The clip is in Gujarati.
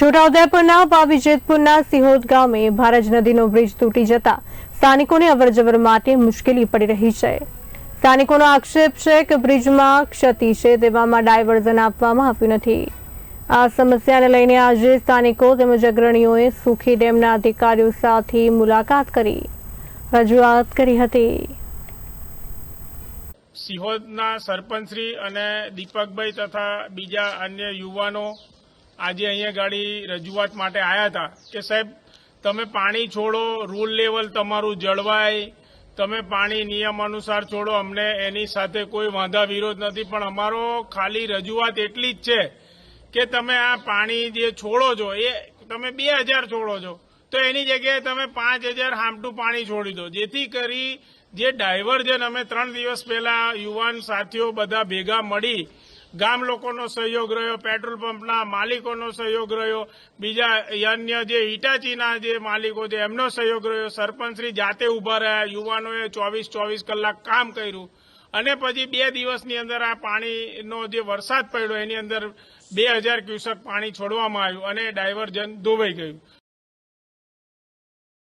છોટાઉદેપુરના પાવીજેતપુરના સિહોદ ગામે ભારજ નદીનો બ્રિજ તૂટી જતા સ્થાનિકોને અવરજવર માટે મુશ્કેલી પડી રહી છે. સ્થાનિકોનો આક્ષેપ છે કે બ્રિજમાં ક્ષતિ છે તેવામાં ડાયવર્ઝન આપવામાં આવ્યું નથી. આ સમસ્યાને લઈને આજે સ્થાનિકો તેમજ અગ્રણીઓએ સુખી ડેમના અધિકારીઓ સાથે મુલાકાત કરી. રજૂઆત કરી હતી. સિહોદના સરપંચશ્રી અને દીપકભાઈ તથા બીજા અન્ય યુવાનો આજે અહીંયા ગાડી રજૂઆત માટે આવ્યા હતા કે સાહેબ, તમે પાણી છોડો રૂલ લેવલ તમારું જળવાય, તમે પાણી નિયમ અનુસાર છોડો, અમને એની સાથે કોઈ વાંધા વિરોધ નથી, પણ અમારો ખાલી રજૂઆત એટલી જ છે કે તમે આ પાણી જે છોડો છો, એ તમે બે હજાર છોડો છો, તો એની જગ્યાએ તમે પાંચ હજાર હામટું પાણી છોડી દો, જેથી કરી જે ડાયવર્જન અમે ત્રણ દિવસ પહેલા યુવાન સાથીઓ બધા ભેગા મળી ગામ લોકોનો સહયોગ રહ્યો, પેટ્રોલ પંપના માલિકોનો સહયોગ રહ્યો, બીજા અન્ય જે હિટાચીના જે માલિકો છે, એમનો સહયોગ રહ્યો. સરપંચશ્રી જાતે ઊભા રહ્યા, યુવાનોએ ચોવીસ ચોવીસ કલાક કામ કર્યું. અને પછી બે દિવસની અંદર આ પાણીનો જે વરસાદ પડ્યો, એની અંદર બે હજાર ક્યુસેક પાણી છોડવામાં આવ્યું અને ડાયવર્જન ધોવાઈ ગયું.